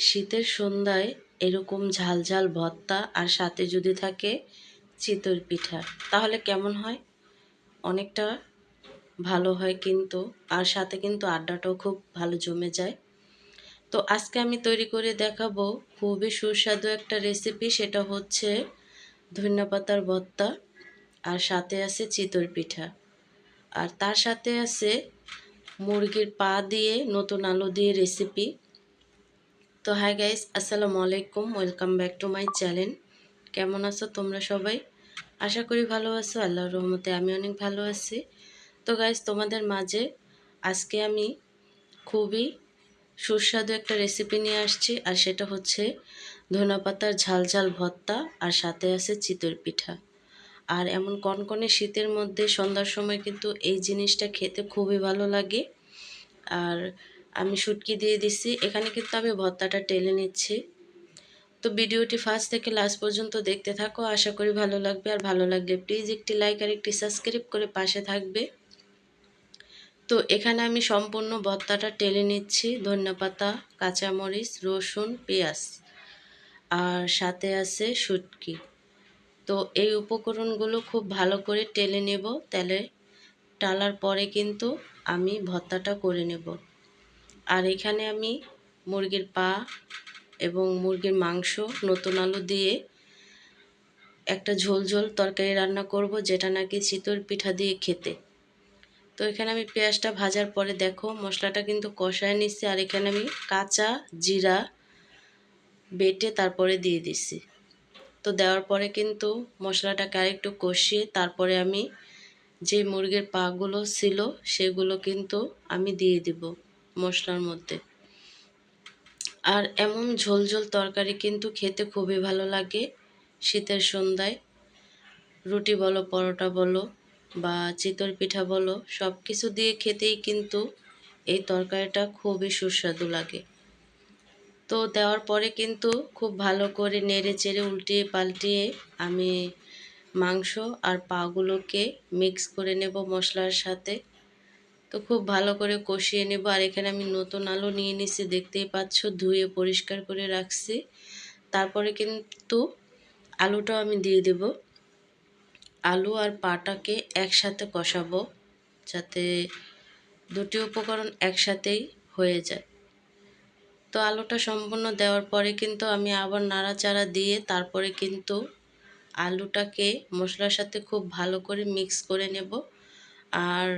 শীতের সন্ধ্যায় এরকম ঝাল ঝাল ভর্তা আর সাথে যদি থাকে চিতই পিঠা, তাহলে কেমন হয়? অনেকটা ভালো হয় কিন্তু, আর সাথে কিন্তু আড্ডাটাও খুব ভালো জমে যায়। তো আজকে আমি তৈরি করে দেখাবো খুবই সুস্বাদু একটা রেসিপি সেটা হচ্ছে ধনিয়া পাতার ভর্তা আর সাথে আছে চিতই পিঠা। আর তার সাথে আছে মুরগির পা দিয়ে নতুন আলু দিয়ে রেসিপি তো হাই গাইস আসসালামু আলাইকুম welcome back to my channel কেমন আছো তোমরা সবাই? আশা করি ভালো আছো, আল্লাহর রহমতে আমি অনেক ভালো আছি। তো গাইস তোমাদের মাঝে আজকে আমি খুবই সুস্বাদু একটা রেসিপি নিয়ে আসছি, আর সেটা হচ্ছে ধনা পাতার ঝাল ঝাল ভর্তা, আর সাথে আছে চিতই পিঠা। আর এমন কনকনে শীতের মধ্যে সন্ধ্যার সময় কিন্তু এই জিনিসটা খেতে খুবই ভালো লাগে। আর আমি শুটকি দিয়ে দিচ্ছি এখানে কিন্তু আমি ভর্তাটা টেলে নিচ্ছি। তো ভিডিওটি ফার্স্ট থেকে লাস্ট পর্যন্ত দেখতে থাকো। আশা করি ভালো লাগবে। আর ভালো লাগলে প্লিজ একটি লাইক আর একটি সাবস্ক্রাইব করে পাশে থাকবে। তো এখানে আমি সম্পূর্ণ ভর্তাটা টেলে নিচ্ছি। ধন্যপাতা কাঁচামরিচ, রসুন, পেঁয়াজ। আর সাথে আছে শুটকি। তো এই উপকরণগুলো খুব ভালো করে টেলে নেব। তেলে টালার পরে কিন্তু আমি ভর্তাটা করে নেব। আর এখানে আমি মুরগির পা এবং মুরগির মাংস, নতুন আলু দিয়ে একটা ঝোল ঝোল তরকারি রান্না করব, যেটা নাকি চিতর পিঠা দিয়ে খেতে। তো এখানে আমি পেঁয়াজটা ভাজার পরে দেখো, মশলাটা কিন্তু কষায় নিচ্ছি, আর এখানে আমি কাঁচা জিরা বেটে তারপরে দিয়ে দিছি তো দেওয়ার পরে কিন্তু মশলাটাকে আরেকটু কষিয়ে তারপরে আমি যে মুরগির পাগুলো ছিল, সেগুলো কিন্তু আমি দিয়ে দিব। মশলার মধ্যে। আর এমন ঝোল ঝোল তরকারি কিন্তু খেতে খুবই ভালো লাগে। শীতের সন্ধ্যায় রুটি বলো, পরোটা বলো বা চিতর পিঠা বলো সব কিছু দিয়ে খেতেই কিন্তু এই তরকারিটা খুবই সুস্বাদু লাগে। তো দেওয়ার পরে কিন্তু খুব ভালো করে নেড়ে চেড়ে উল্টিয়ে পাল্টিয়ে আমি মাংস আর পাগুলোকে মিক্স করে নেব মশলার সাথে। তো খুব ভালো করে কষিয়ে নেব। আর এখানে আমি নতুন আলু নিয়ে নিছি, দেখতেই পাচ্ছ, ধুয়ে পরিষ্কার করে রাখছি। তারপরে কিন্তু আলুটাও আমি দিয়ে দেব। আলু আর পাটাকে একসাথে কষাবো, যাতে দুটি উপকরণ একসাথেই হয়ে যায়। তো আলুটা সম্পূর্ণ দেওয়ার পরে কিন্তু আমি আবার নাড়াচাড়া দিয়ে তারপরে কিন্তু আলুটাকে মশলার সাথে খুব ভালো করে মিক্স করে নেব। আর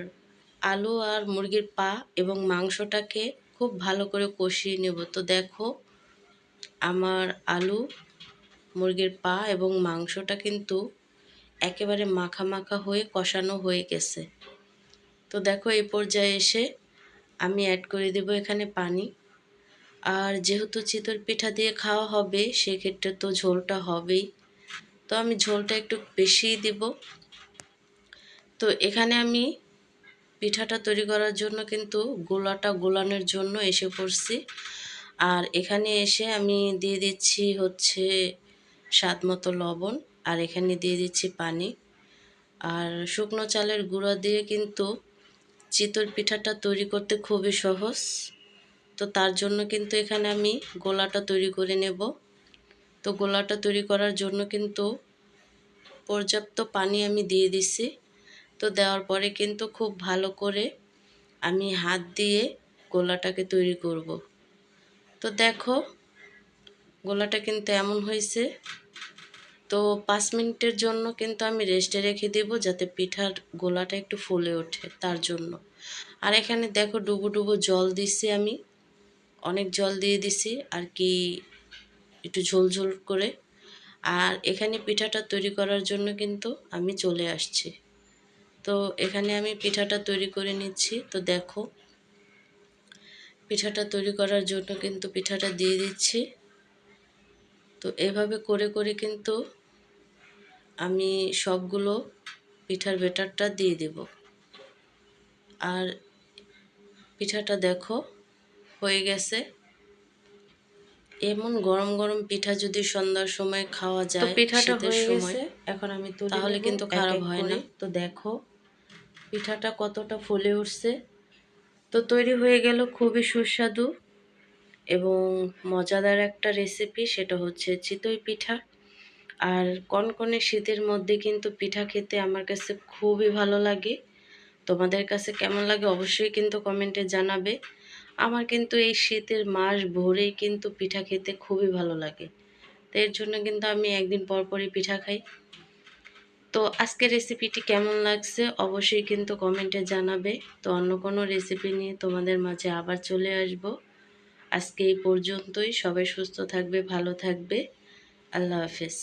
আলু আর মুরগির পা এবং মাংসটাকে খুব ভালো করে কষিয়ে নেব। তো দেখো, আমার আলু, মুরগির পা এবং মাংসটা কিন্তু একেবারে মাখা মাখা হয়ে কষানো হয়ে গেছে। তো দেখো, এই পর্যায়ে এসে আমি অ্যাড করে দেব এখানে পানি। আর যেহেতু চিতর পিঠা দিয়ে খাওয়া হবে, সেক্ষেত্রে তো ঝোলটা হবেই। তো আমি ঝোলটা একটু বেশিই দেব। তো এখানে আমি পিঠাটা তৈরি করার জন্য কিন্তু গোলাটা গোলানোর জন্য এসে পড়ছি। আর এখানে এসে আমি দিয়ে দিচ্ছি হচ্ছে স্বাদ মতো লবণ, আর এখানে দিয়ে দিচ্ছি পানি। আর শুকনো চালের গুঁড়া দিয়ে কিন্তু চিতর পিঠাটা তৈরি করতে খুবই সহজ। তো তার জন্য কিন্তু এখানে আমি গোলাটা তৈরি করে নেব। তো গোলাটা তৈরি করার জন্য কিন্তু পর্যাপ্ত পানি আমি দিয়ে দিছি। তো দেওয়ার পরে কিন্তু খুব ভালো করে আমি হাত দিয়ে গোলাটাকে তৈরি করব। তো দেখো, গোলাটা কিন্তু এমন হয়েছে। তো পাঁচ মিনিটের জন্য কিন্তু আমি রেস্টে রেখে দেব যাতে পিঠার গোলাটা একটু ফুলে ওঠে তার জন্য। আর এখানে দেখো ডুবো ডুবো জল দিছি আমি। অনেক জল দিয়ে দিছি, আর কি একটু ঝোল ঝোল করে। আর এখানে পিঠাটা তৈরি করার জন্য কিন্তু আমি চলে আসছি। তো এখানে আমি পিঠাটা তৈরি করে নিচ্ছি। তো দেখো পিঠাটা তৈরি করার জন্য কিন্তু পিঠাটা দিয়ে দিচ্ছি। তো এভাবে করে করে কিন্তু আমি সবগুলো পিঠার বেটারটা দিয়ে দেব। আর পিঠাটা দেখো হয়ে গেছে। এমন গরম গরম পিঠা যদি সন্ধ্যার সময় খাওয়া যায় পিঠাটা হয়ে গেছে এখন আমি তাহলে কিন্তু খারাপ হয় না। তো দেখো পিঠাটা কতটা ফুলে উঠছে। তো তৈরি হয়ে গেল খুবই সুস্বাদু এবং মজাদার একটা রেসিপি সেটা হচ্ছে চিতই পিঠা। আর কনকনে শীতের মধ্যে কিন্তু পিঠা খেতে আমার কাছে খুবই ভালো লাগে। তোমাদের কাছে কেমন লাগে অবশ্যই কিন্তু কমেন্টে জানাবে। আমার কিন্তু এই শীতের মাস ভরেই কিন্তু পিঠা খেতে খুবই ভালো লাগে। তো এর জন্য কিন্তু আমি একদিন পর পরই পিঠা খাই। তো আজকে রেসিপিটি কেমন লাগছে অবশ্যই কিন্তু কমেন্টে জানাবে। তো অন্য কোনো রেসিপি নিয়ে তোমাদের মাঝে আবার চলে আসব। আজকে এই পর্যন্তই। সবাই সুস্থ থাকবে, ভালো থাকবে। আল্লাহ হাফেজ।